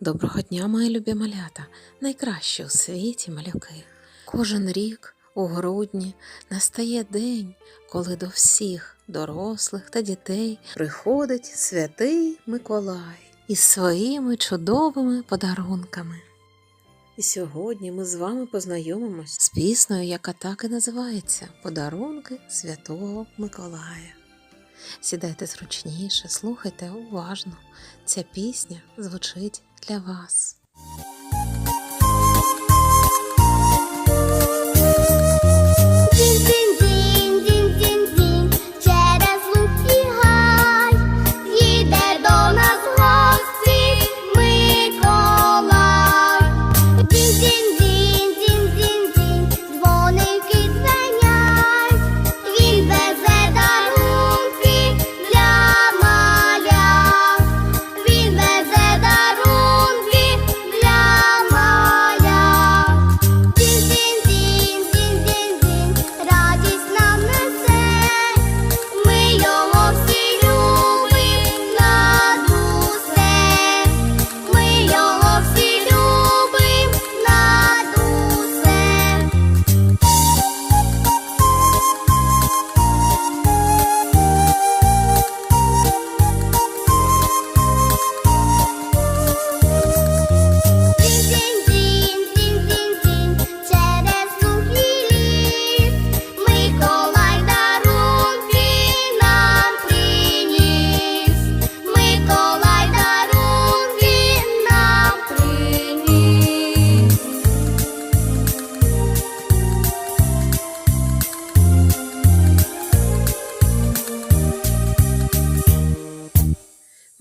Доброго дня, мої любі малята, найкращі у світі малюки. Кожен рік у грудні настає день, коли до всіх дорослих та дітей приходить святий Миколай із своїми чудовими подарунками. І сьогодні ми з вами познайомимось з піснею, яка так і називається Подарунки Святого Миколая. Сідайте зручніше, слухайте уважно. Ця пісня звучить для вас.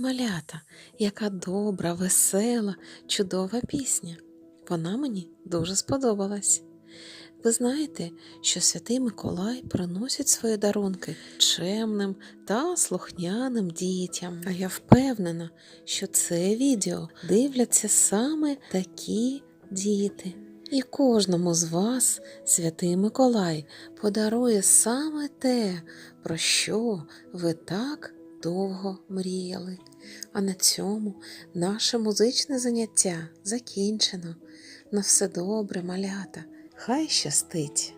Малята, яка добра, весела, чудова пісня. Вона мені дуже сподобалась. Ви знаєте, що святий Миколай приносить свої дарунки чемним та слухняним дітям. А я впевнена, що це відео дивляться саме такі діти. І кожному з вас святий Миколай подарує саме те, про що ви так довго мріяли. А на цьому наше музичне заняття закінчено. На все добре, малята. Хай щастить!